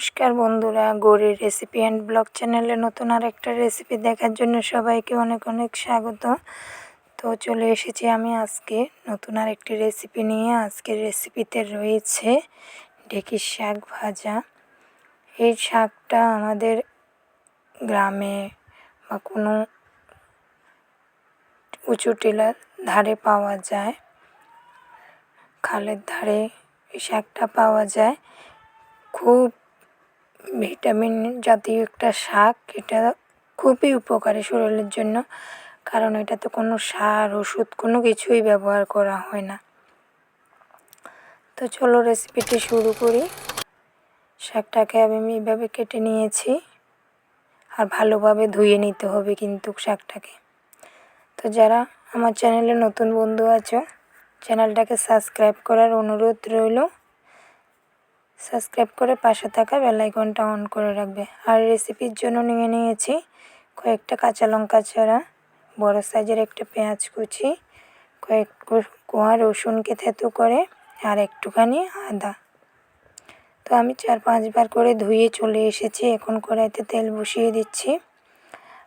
নমস্কার বন্ধুরা, গৌরীর রেসিপি অ্যান্ড ব্লগ চ্যানেলে নতুন আর একটা রেসিপি দেখার জন্য সবাইকে অনেক অনেক স্বাগত। তো চলে এসেছি আমি আজকে নতুন আর একটি রেসিপি নিয়ে। আজকের রেসিপিতে রয়েছে ঢেঁকির শাক ভাজা। এই শাকটা আমাদের গ্রামে বা কোনো উঁচু টিলার ধারে পাওয়া যায়। খালের ধারে এই শাকটা পাওয়া যায়। খুব ভিটামিন জাতীয় একটা শাক, এটা খুবই উপকারী শরীরের জন্য। কারণ এটাতে কোনো সার, ওষুধ, কোনো কিছুই ব্যবহার করা হয় না। তো চলো রেসিপিটি শুরু করি। শাকটাকে আমি এইভাবে কেটে নিয়েছি। আর ভালোভাবে ধুয়ে নিতে হবে কিন্তু শাকটাকে। তো যারা আমার চ্যানেলে নতুন বন্ধু আছো, চ্যানেলটাকে সাবস্ক্রাইব করার অনুরোধ রইল। সাবস্ক্রাইব করে পাশে থাকা বেলাইকনটা অন করে রাখবে। আর রেসিপির জন্য নিয়ে নিয়েছি কয়েকটা কাঁচা লঙ্কা ছাড়া, বড় সাইজের একটা পেঁয়াজ কুচি, কয়েক কোয়া রসুনকে থেতো করে, আর একটুখানি আদা। তো আমি চার পাঁচবার করে ধুয়ে চলে এসেছি, এখন কড়াইতে তেল বসিয়ে দিচ্ছি।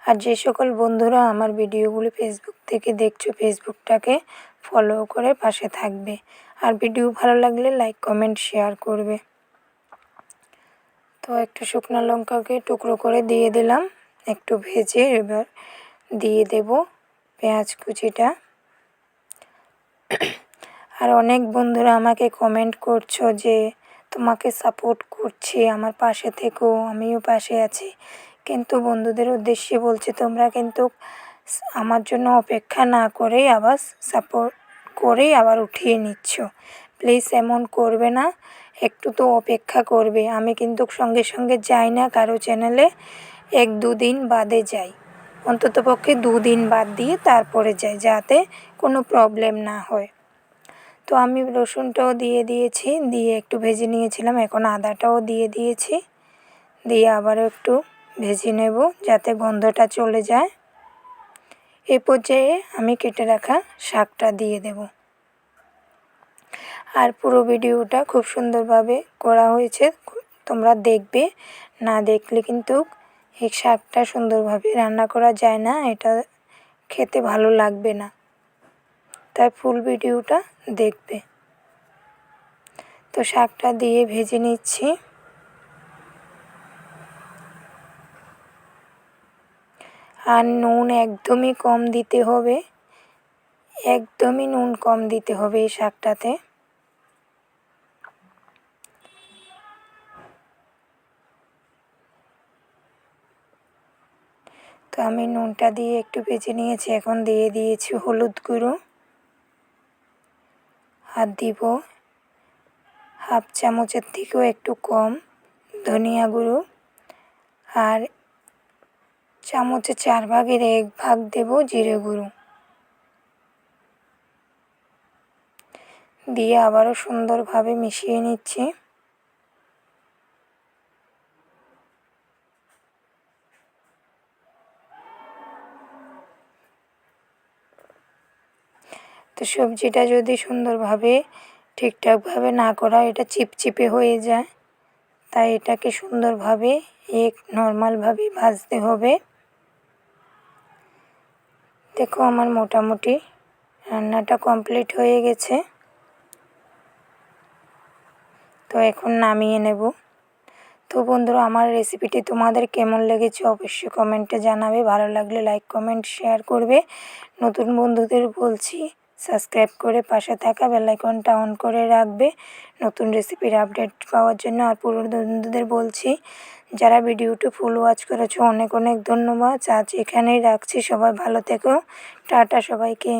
আর যে সকল বন্ধুরা আমার ভিডিওগুলি ফেসবুক থেকে দেখছ ফেসবুকটাকে ফলো করে পাশে থাকবে। আর ভিডিও ভালো লাগলে লাইক কমেন্ট শেয়ার করবে। তো একটু শুকনো লঙ্কাকে টুকরো করে দিয়ে দিলাম। একটু ভেজে এবার দিয়ে দেব পেঁয়াজ কুচিটা। আর অনেক বন্ধুরা আমাকে কমেন্ট করছ যে, তোমাকে সাপোর্ট করছি, আমার পাশে থেকেও আমিও পাশে আছি। কিন্তু বন্ধুদের উদ্দেশ্যে বলছি, তোমরা কিন্তু আমার জন্য অপেক্ষা না করেই আবার সাপোর্ট করেই আবার উঠিয়ে নিচ্ছ। প্লিজ এমন করবে না, একটু তো অপেক্ষা করবে। আমি কিন্তু সঙ্গে সঙ্গে যাই না, কারও চ্যানেলে এক দুদিন বাদে যাই। অন্তত পক্ষে দুদিন বাদ দিয়ে তারপরে যাই, যাতে কোনো প্রবলেম না হয়। তো আমি রসুনটাও দিয়ে দিয়েছি, দিয়ে একটু ভেজে নিয়েছিলাম, এখন আদাটাও দিয়ে দিয়েছি। দিয়ে আবারও একটু ভেজে নেব, যাতে গন্ধটা চলে যায়। এ পর্যায়ে আমি কেটে রাখা শাকটা দিয়ে দেব। আর পুরো ভিডিওটা খুব সুন্দরভাবে করা হয়েছে। তোমরা দেখবে, না দেখলে কিন্তু এই শাকটা সুন্দরভাবে রান্না করা যায় না, এটা খেতে ভালো লাগবে না। তাই ফুল ভিডিওটা দেখবে। তো শাকটা দিয়ে ভেজে নিচ্ছি। আর নুন একদমই কম দিতে হবে। একদমই নুন কম দিতে হবে এই শাকটাতে। তো আমি নুনটা দিয়ে একটু বেজে নিয়েছি। এখন দিয়ে দিয়েছি হলুদ গুঁড়ো। আর দিব হাফ চামচের থেকেও একটু কম ধনিয়া গুঁড়ো। আর চামচে চার ভাগের এক ভাগ দেব জিরে গুঁড়ো। দিয়ে আবারও সুন্দরভাবে মিশিয়ে নিচ্ছি। তো সবজিটা যদি সুন্দরভাবে ঠিকঠাকভাবে না করা এটা চিপচিপে হয়ে যায়, তাই এটাকে সুন্দরভাবে এক নর্মালভাবে ভাজতে হবে। দেখো আমার মোটামুটি রান্নাটা কমপ্লিট হয়ে গেছে। তো এখন নামিয়ে নেব। তো বন্ধুরা, আমার রেসিপিটি তোমাদের কেমন লেগেছে অবশ্যই কমেন্টে জানাবে। ভালো লাগলে লাইক, কমেন্ট, শেয়ার করবে। নতুন বন্ধুদের বলছি সাবস্ক্রাইব করে পাশে থাকা বেলাইকনটা অন করে রাখবে। নতুন রেসিপির আপডেট পাওয়ার জন্য আর পুরো বন্ধুদের বলছি, যারা ভিডিওটি ফুল ওয়াচ করেছ, অনেক অনেক ধন্যবাদ। আজ এখানেই রাখছি। সবাই ভালো থেকো। টাটা সবাইকে।